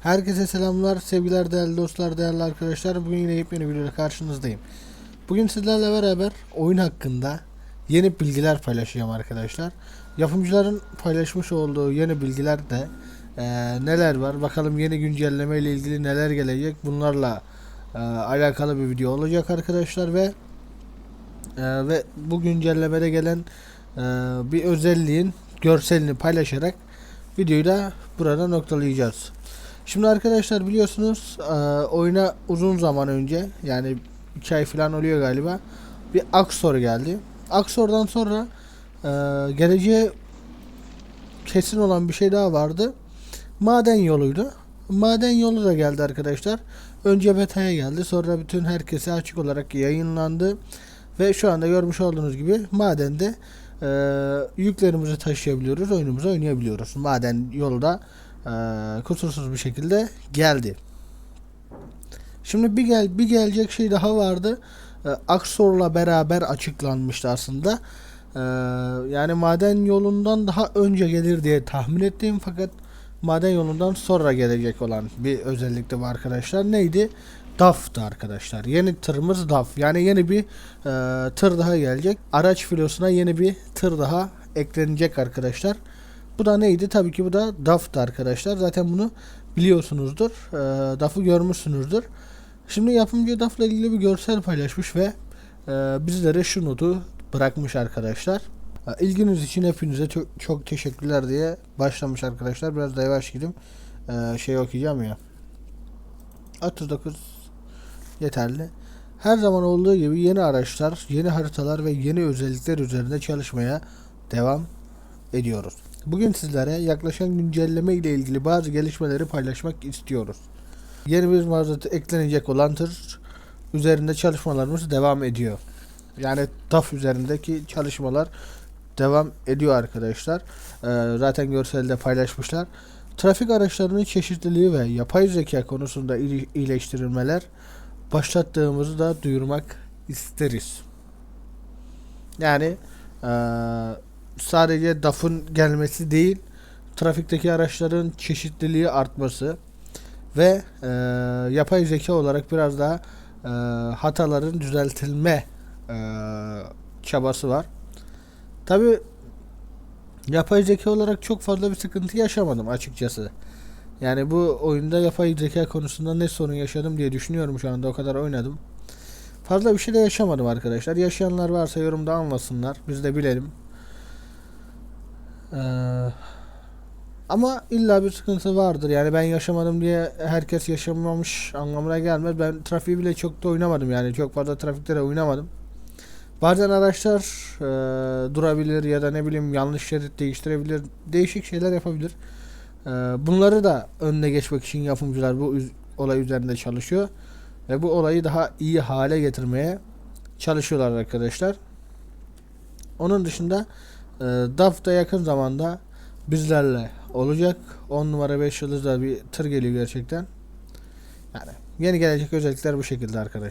Herkese selamlar, sevgiler değerli dostlar, değerli arkadaşlar. Bugün yine yepyeni bir videoda karşınızdayım. Bugün sizlerle beraber oyun hakkında yeni bilgiler paylaşacağım arkadaşlar. Yapımcıların paylaşmış olduğu yeni bilgiler de eee, neler var? Bakalım yeni güncelleme ile ilgili neler gelecek? Bunlarla eee, alakalı bir video olacak arkadaşlar ve eee, ve bu güncellemede gelen eee, bir özelliğin görselini paylaşarak videoyu da burada noktalayacağız. Şimdi arkadaşlar biliyorsunuz eee, oyuna uzun zaman önce yani 2 ay falan oluyor galiba bir Aksor geldi. Aksor'dan sonra eee geleceğe kesin olan bir şey daha vardı. Maden yoluydu. Maden yolu da geldi arkadaşlar. Önce beta'ya geldi. Sonra bütün herkese açık olarak yayınlandı. Ve şu anda görmüş olduğunuz gibi madende eee, yüklerimizi taşıyabiliyoruz. Oyunumuzu oynayabiliyoruz. Maden yolu da kusursuz bir şekilde geldi. Şimdi bir gel bir gelecek şey daha vardı. Eee, Aksor'la beraber açıklanmıştı aslında. Eee, yani maden yolundan daha önce gelir diye tahmin ettiğim fakat maden yolundan sonra gelecek olan bir özellik de var arkadaşlar. Neydi? DAF'tı arkadaşlar. Yeni tırımız DAF. Yani yeni bir eee, tır daha gelecek. Araç filosuna yeni bir tır daha eklenecek arkadaşlar. Bu da neydi? Tabii ki bu da DAF'tı arkadaşlar. Zaten bunu biliyorsunuzdur. Eee DAF'ı görmüşsünüzdür. Şimdi yapımcı DAF'la ilgili bir görsel paylaşmış ve eee, bizlere şu notu bırakmış arkadaşlar. E, İlginiz için hepinize çok, çok teşekkürler diye başlamış arkadaşlar. Biraz da yavaş gideyim. Eee, şey okuyacağım ya. 39 yeterli. Her zaman olduğu gibi yeni araçlar, yeni haritalar ve yeni özellikler üzerinde çalışmaya devam ediyoruz. Bugün sizlere yaklaşan güncelleme ile ilgili bazı gelişmeleri paylaşmak istiyoruz. Yeni bir mazot eklenecek olan tır üzerinde çalışmalarımız devam ediyor. Yani DAF üzerindeki çalışmalar devam ediyor arkadaşlar. Ee, zaten görselde paylaşmışlar. Trafik araçlarının çeşitliliği ve yapay zeka konusunda iyi- iyileştirilmeler başlattığımızı da duyurmak isteriz. Yani eee, sadece DAF'ın gelmesi değil, trafikteki araçların çeşitliliği artması ve eee, yapay zeka olarak biraz daha eee, hataların düzeltilme eee, çabası var. Tabi yapay zeka olarak çok fazla bir sıkıntı yaşamadım açıkçası. Yani bu oyunda yapay zeka konusunda ne sorun yaşadım diye düşünüyorum şu anda o kadar oynadım. Fazla bir şey de yaşamadım arkadaşlar. Yaşayanlar varsa yorumda anlasınlar. Biz de bilelim. Ee, ama illa bir sıkıntı vardır. Yani ben yaşamadım diye herkes yaşamamış anlamına gelmez. Ben trafiği bile çok da oynamadım yani. Çok fazla trafikte de oynamadım. Bazen araçlar e, durabilir ya da ne bileyim yanlış şerit değiştirebilir. Değişik şeyler yapabilir. E, bunları da önüne geçmek için yapımcılar bu olay üzerinde çalışıyor. Ve bu olayı daha iyi hale getirmeye çalışıyorlar arkadaşlar. Onun dışında e, DAF da yakın zamanda bizlerle olacak. 10 numara 5 yıldızda bir tır geliyor gerçekten. Yani yeni gelecek özellikler bu şekilde arkadaşlar.